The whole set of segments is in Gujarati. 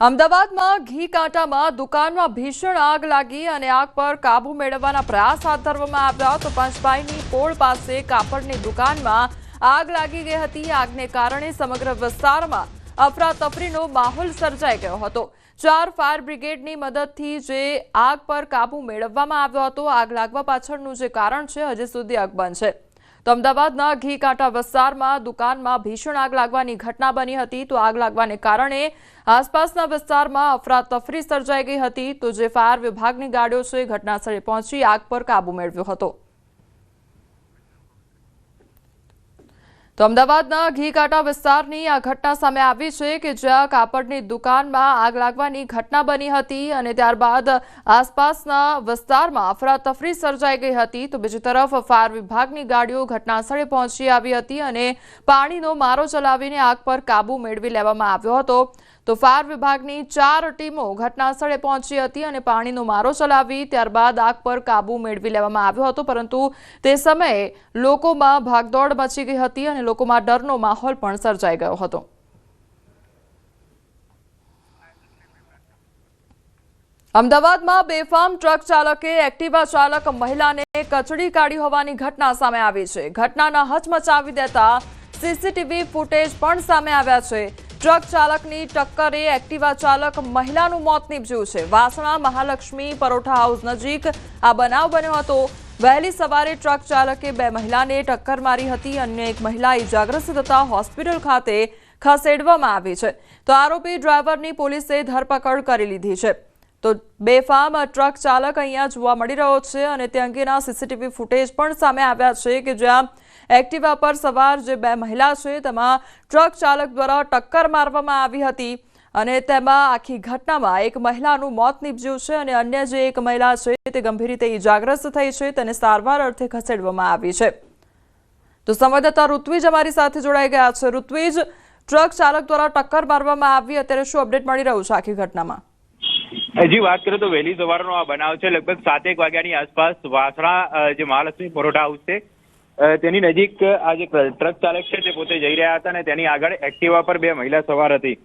અમદાવાદમાં ઘી કાંટામાં દુકાનમાં ભીષણ આગ લાગી અને આગ પર કાબુ મેળવવાના પ્રયાસ હાથ ધરવામાં આવ્યા. તો પંચભાઈની પોળ પાસે કાપડની દુકાનમાં આગ લાગી ગઈ હતી. આગને કારણે સમગ્ર વિસ્તારમાં અફરાતફરીનો માહોલ સર્જાઈ ગયો હતો. ચાર ફાયર બ્રિગેડની મદદથી જે આગ પર કાબુ મેળવવામાં આવ્યો હતો, આગ લાગવા પાછળનું જે કારણ છે, હજી સુધી અકબંધ છે. તો અમદાવાદના ઘી કાંટા વિસ્તારમાં દુકાનમાં ભીષણ આગ લાગવાની ઘટના બની હતી. તો આગ લાગવાને કારણે આસપાસના વિસ્તારમાં અફરાતફરી સર્જાઈ ગઈ હતી. તો જે ફાયર વિભાગની ગાડીઓ છે ઘટનાસ્થળે પહોંચી આગ પર કાબુ મેળવ્યો હતો. તો અમદાવાદના ઘી કાંટા વિસ્તારની આ ઘટના સામે આવી છે કે જ્યાં કાપડની દુકાનમાં આગ લાગવાની ઘટના બની હતી અને ત્યારબાદ આસપાસના વિસ્તારમાં અફરાતફરી સર્જાઈ ગઈ હતી. તો બીજી તરફ ફાયર વિભાગની ગાડીઓ ઘટનાસ્થળે પહોંચી આવી હતી અને પાણીનો મારો ચલાવીને આગ પર કાબુ મેળવી લેવામાં આવ્યો હતો. તો ફાયર વિભાગની ચાર ટીમો ઘટનાસ્થળે પહોંચી હતી અને પાણીનો મારો ચલાવી ત્યારબાદ આગ પર કાબુ મેળવી લેવામાં આવ્યો હતો, પરંતુ તે સમયે લોકોમાં ભાગદોડ મચી ગઈ હતી અને લોકોમાં ડરનો માહોલ પણ સર્જાઈ ગયો હતો. અમદાવાદમાં બેફામ ટ્રક ચાલકે એક્ટિવા ચાલક મહિલાને કચડી કાઢી હોવાની ઘટના સામે આવી છે. ઘટનાના હચમચાવી દેતા સીસીટીવી ફૂટેજ પણ સામે આવ્યા છે. ટ્રક ચાલકની ટક્કરે એક્ટિવા ચાલક મહિલાનું મોત નીપજ્યું છે. વાસણા મહાલક્ષ્મી પરોઠા હાઉસ નજીક આ બનાવ બન્યો હતો. વહેલી સવારે ટ્રક ચાલકે બે મહિલાને ટક્કર મારી હતી. અન્ય એક મહિલા ઇજાગ્રસ્ત થતા હોસ્પિટલ ખાતે ખસેડવામાં આવી છે. તો આરોપી ડ્રાઈવરની પોલીસે ધરપકડ કરી લીધી છે. તો બેફામ ટ્રક ચાલક અહીંયા જોવા મળી રહ્યો છે અને તે અંગેના સીસીટીવી ફૂટેજ પણ સામે આવ્યા છે કે જ્યાં એક્ટિવા પર સવાર જે બે મહિલા છે તેમાં ટ્રક ચાલક દ્વારા ટક્કર મારવામાં આવી હતી અને તેમાં આખી ઘટનામાં એક મહિલાનું મોત નીપજ્યું છે અને અન્ય જે એક મહિલા છે તે ગંભીર રીતે ઇજાગ્રસ્ત થઈ છે, તેને સારવાર અર્થે ખસેડવામાં આવી છે. તો સંવાદદાતા ઋત્વિજ અમારી સાથે જોડાઈ ગયા છે. ઋત્વિજ, ટ્રક ચાલક દ્વારા ટક્કર મારવામાં આવી, અત્યારે શું અપડેટ મળી રહ્યું છે આખી ઘટનામાં? હજી વાત કરીએ તો વહેલી સવારનો આ બનાવ છે. લગભગ સાતેક વાગ્યાની આસપાસ વાસણા જે મહાલક્ષ્મી પરોઠા હાઉસ છે તેની નજીક આ જે ટ્રક ચાલક છે તે પોતે જઈ રહ્યા હતા અને તેની આગળ એક્ટિવા પર બે મહિલા સવાર હતી.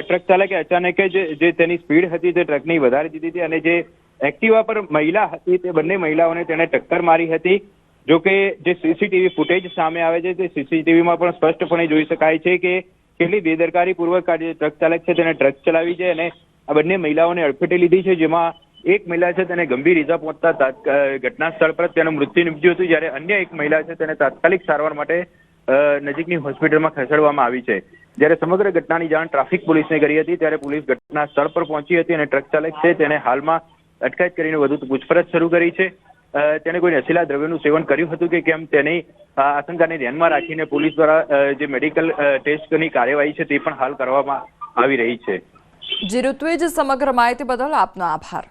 ટ્રક ચાલકે અચાનક જ જે તેની સ્પીડ હતી તે ટ્રકની વધારી દીધી હતી અને જે એક્ટિવા પર મહિલા હતી તે બંને મહિલાઓને તેણે ટક્કર મારી હતી. જો કે જે સીસીટીવી ફૂટેજ સામે આવે છે તે સીસીટીવીમાં પણ સ્પષ્ટપણે જોઈ શકાય છે કે કેટલી બેદરકારીપૂર્વક આ જે ટ્રક ચાલક છે તેને ટ્રક ચલાવી છે અને આ બંને મહિલાઓને અડફેટે લીધી છે, જેમાં એક મહિલા છે તેને ગંભીર ઈજા પહોંચતા ઘટના સ્થળ પર તેનું મૃત્યુ નીપજ્યું હતું, જ્યારે અન્ય એક મહિલા છે તેને તાત્કાલિક સારવાર માટે નજીકની હોસ્પિટલમાં ખસેડવામાં આવી છે. જ્યારે સમગ્ર ઘટનાની જાણ ટ્રાફિક પોલીસને કરી હતી, ત્યારે પોલીસ ઘટના સ્થળ પર પહોંચી હતી અને ટ્રક ચાલક છે તેને હાલમાં અટકાયત કરીને વધુ પૂછપરછ શરૂ કરી છે. તેણે કોઈ નશીલા દ્રવ્યનું સેવન કર્યું હતું કે કેમ તેની આશંકાને ધ્યાનમાં રાખીને પોલીસ દ્વારા જે મેડિકલ ટેસ્ટની કાર્યવાહી છે તે પણ હાલ કરવામાં આવી રહી છે. જી ઋત્વિજ સમગ્ર માહિતી બદલ આપનો આભાર.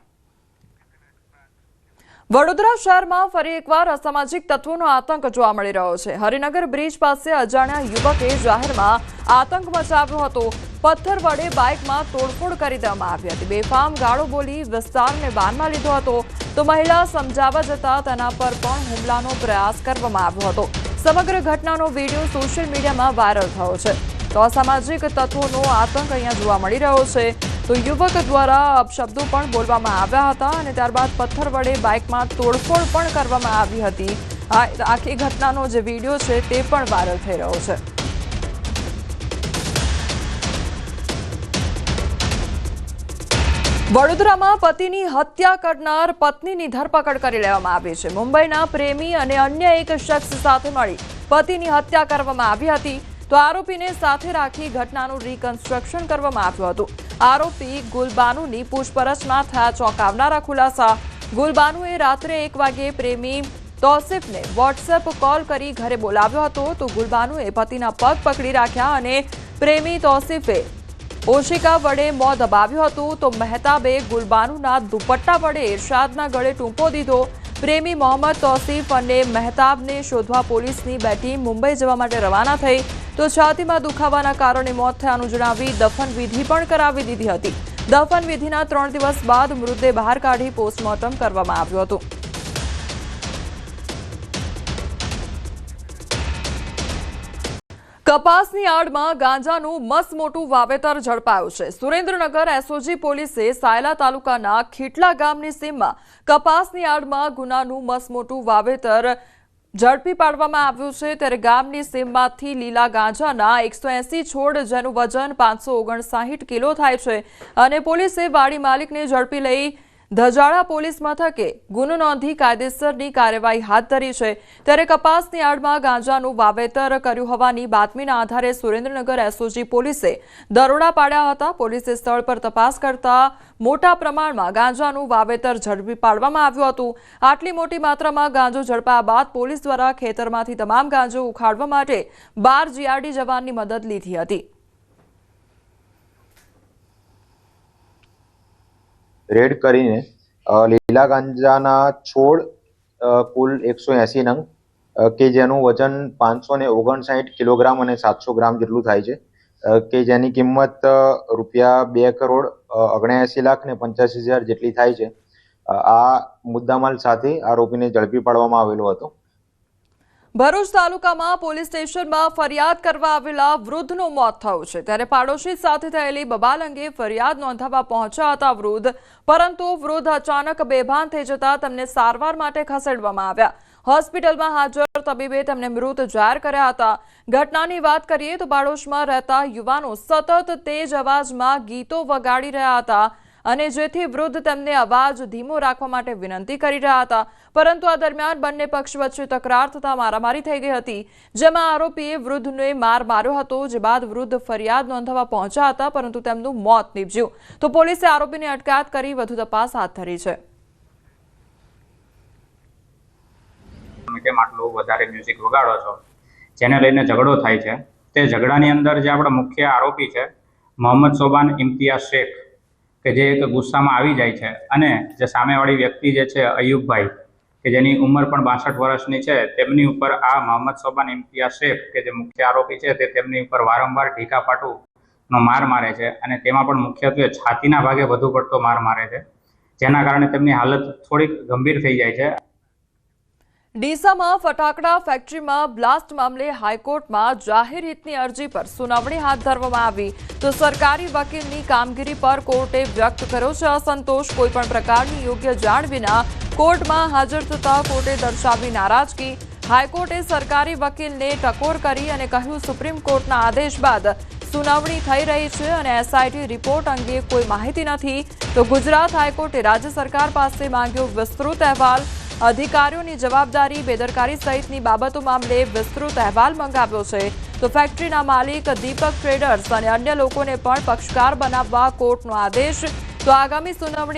વડોદરા શહેરમાં ફરી એકવાર અસામાજિક તત્વોનો આતંક જોવા મળી રહ્યો છે. હરિનગર બ્રિજ પાસે અજાણ્યા યુવકે જાહેરમાં આતંક મચાવ્યો હતો. પથ્થર વડે બાઇકમાં તોડફોડ કરી દેવામાં આવી હતી. બેફામ ગાળો બોલી વિસ્તારને બાનમાં લીધો હતો. તો મહિલા સમજાવવા જતા તેના પર પણ હુમલાનો પ્રયાસ કરવામાં આવ્યો હતો. સમગ્ર ઘટનાનો વીડિયો સોશિયલ મીડિયામાં વાયરલ થયો છે. તો અસામાજિક તત્વોનો આતંક અહીંયા જોવા મળી રહ્યો છે. તો યુવક દ્વારા અપશબ્દો પણ બોલવામાં આવ્યા હતા અને ત્યારબાદ પથ્થર વડે બાઇકમાં તોડફોડ પણ કરવામાં આવી હતી. આ આખી ઘટનાનો જે વીડિયો છે તે પણ વાયરલ થઈ રહ્યો છે. વડોદરામાં પતિની હત્યા કરનાર પત્નીની ધરપકડ કરી લેવામાં આવી છે. મુંબઈના પ્રેમી અને અન્ય એક શખ્સ સાથે મળી પતિની હત્યા કરવામાં આવી હતી. તો આરોપીને સાથે રાખી ઘટનાનું રિકન્સ્ટ્રક્શન કરવામાં આવ્યું હતું. આરોપી ગુલબાનુની પૂછપરછમાં થયા ચોંકાવનારા ખુલાસા. ગુલબાનુએ રાત્રે એક વાગે પ્રેમી તૌસિફને વોટ્સએપ કોલ કરી ઘરે બોલાવ્યો હતો તો ગુલબાનુએ પતિના પગ પકડી રાખ્યા અને પ્રેમી તૌસિફે ઓશિકા વડે મોં દબાવ્યું હતું તો મહેતાબે ગુલબાનુના દુપટ્ટા વડે ઇરશાદના ગળે ટૂંપો દીધો. પ્રેમી મોહમ્મદ તૌસીફ અને મહેતાબને શોધવા પોલીસની બે ટીમ મુંબઈ જવા માટે રવાના થઈ. તો છાતીમાં દુખાવાના કારણે મોત થયાનું જણાવી દફન વિધિ પણ કરાવી દીધી હતી. દફન વિધિના ત્રણ દિવસ બાદ મૃતદેહ બહાર કાઢી પોસ્ટમોર્ટમ કરવામાં આવ્યું હતું. કપાસની આડમાં ગાંજાનું મસ મોટું વાવેતર ઝડપાયું છે. સુરેન્દ્રનગર એસઓજી પોલીસે સાયલા તાલુકાના ખીટલા ગામની સીમમાં કપાસની આડમાં ગુનાનું મસમોટું મોટું વાવેતર ઝડપી પાડવામાં આવ્યું છે ત્યારે ગામની સીમમાંથી લીલા ગાંજાના એકસો છોડ જેનું વજન પાંચસો કિલો થાય છે અને પોલીસે વાડી માલિકને ઝડપી લઈ ધજાડા પોલીસ મથકે ગુનો નોંધી કાયદેસરની કાર્યવાહી હાથ ધરી છે. ત્યારે કપાસની આડમાં ગાંજાનું વાવેતર કર્યું હોવાની બાતમીના આધારે સુરેન્દ્રનગર એસઓજી પોલીસે દરોડા પાડ્યા હતા. પોલીસે સ્થળ પર તપાસ કરતા મોટા પ્રમાણમાં ગાંજાનું વાવેતર ઝડપી પાડવામાં આવ્યું હતું. આટલી મોટી માત્રામાં ગાંજો ઝડપાયા બાદ પોલીસ દ્વારા ખેતરમાંથી તમામ ગાંજો ઉખાડવા માટે બાર જીઆરડી જવાનની મદદ લીધી હતી. રેડ કરીને લીલા ગાંજાના છોડ કુલ એકસો એસી નંગ કે જેનું વજન પાંચસો ને ઓગણસાઠ કિલોગ્રામ અને સાતસો ગ્રામ જેટલું થાય છે. કે જેની કિંમત રૂપિયા બે કરોડ ઓગણએંસી લાખ ને પંચ્યાસી હજાર જેટલી થાય છે. આ મુદ્દામાલ સાથે આરોપીને ઝડપી પાડવામાં આવેલો હતો. ભરૂચ તાલુકામાં પોલીસ સ્ટેશનમાં ફરિયાદ કરવા આવેલા વૃદ્ધનું મોત થયું છે. ત્યારે પાડોશી સાથે થયેલી બબાલ અંગે ફરિયાદ નોંધાવવા પહોંચ્યા હતા વૃદ્ધ, પરંતુ વૃદ્ધ અચાનક બેભાન થઈ જતા તેમને સારવાર માટે ખસેડવામાં આવ્યા. હોસ્પિટલમાં હાજર તબીબે તેમને મૃત જાહેર કર્યા હતા. ઘટનાની વાત કરીએ તો પાડોશમાં રહેતા યુવાનો સતત તેજ અવાજમાં ગીતો વગાડી રહ્યા હતા. અને જેથી વૃદ્ધ તેમને અવાજ ધીમો રાખવા માટે વિનંતી કરી રહ્યા હતા. પરંતુ આ દરમિયાન બંને પક્ષ વચ્ચે તકરાર થતા મારામારી થઈ ગઈ હતી, જેમાં આરોપીએ વૃદ્ધને માર માર્યો હતો, જે બાદ વૃદ્ધ ફરિયાદ નોંધાવવા પહોંચ્યા હતા, પરંતુ તેમનું મોત નીપજ્યું. તો પોલીસે આરોપીની અટકાયત કરી વધુ તપાસ હાથ ધરી છે. કેમ આટલું વધારે મ્યુઝિક વગાડો છો? જેને લઈને ઝઘડો થાય છે. તે ઝઘડાની અંદર જે આપણા મુખ્ય આરોપી છે, મોહમ્મદ સોબાન ઇમ્તિયાઝ શેખ. કે જે એક ગુસ્સામાં આવી જાય છે. અને જે સામેવાળી વ્યક્તિ જે છે, અયુબભાઈ, કે જેની ઉંમર પણ બાસઠ વર્ષની છે, તેમની ઉપર આ મોહમ્મદ સોબાન ઇમ્તિયાઝ શેખ, કે જે મુખ્ય આરોપી છે, તે તેમની ઉપર વારંવાર ઢીકા પાટું માર મારે છે. અને તેમાં પણ મુખ્યત્વે છાતીના ભાગે વધુ પડતો માર મારે છે. જેના કારણે તેમની હાલત થોડીક ગંભીર થઈ જાય છે. ડીસામાં ફટાકડા ફેક્ટરીમાં બ્લાસ્ટ મામલે હાઈકોર્ટમાં જાહેર હિતની અરજી પર સુનાવણી હાથ ધરવામાં આવી. તો સરકારી વકીલની કામગીરી પર કોર્ટે વ્યક્ત કર્યો છે અસંતોષ. કોઈપણ પ્રકારની યોગ્ય જાણ વિના કોર્ટમાં હાજર થતા કોર્ટે દર્શાવી નારાજગી. હાઈકોર્ટે સરકારી વકીલને ટકોર કરી અને કહ્યું, સુપ્રીમ કોર્ટના આદેશ બાદ સુનાવણી થઈ રહી છે અને એસઆઈટી રિપોર્ટ અંગે કોઈ માહિતી નથી. તો ગુજરાત હાઈકોર્ટે રાજ્ય સરકાર પાસે માંગ્યો વિસ્તૃત અહેવાલ. અધિકારીઓની જવાબદારી, બેદરકારી સહિતની બાબતો મામલે વિસ્તૃત અહેવાલ મંગાવ્યો છે. તો ફેક્ટરીના માલિક દીપક ટ્રેડર્સ અને અન્ય લોકોને પણ પક્ષકાર બનાવવા કોર્ટનો આદેશ. તો આગામી સુનાવણી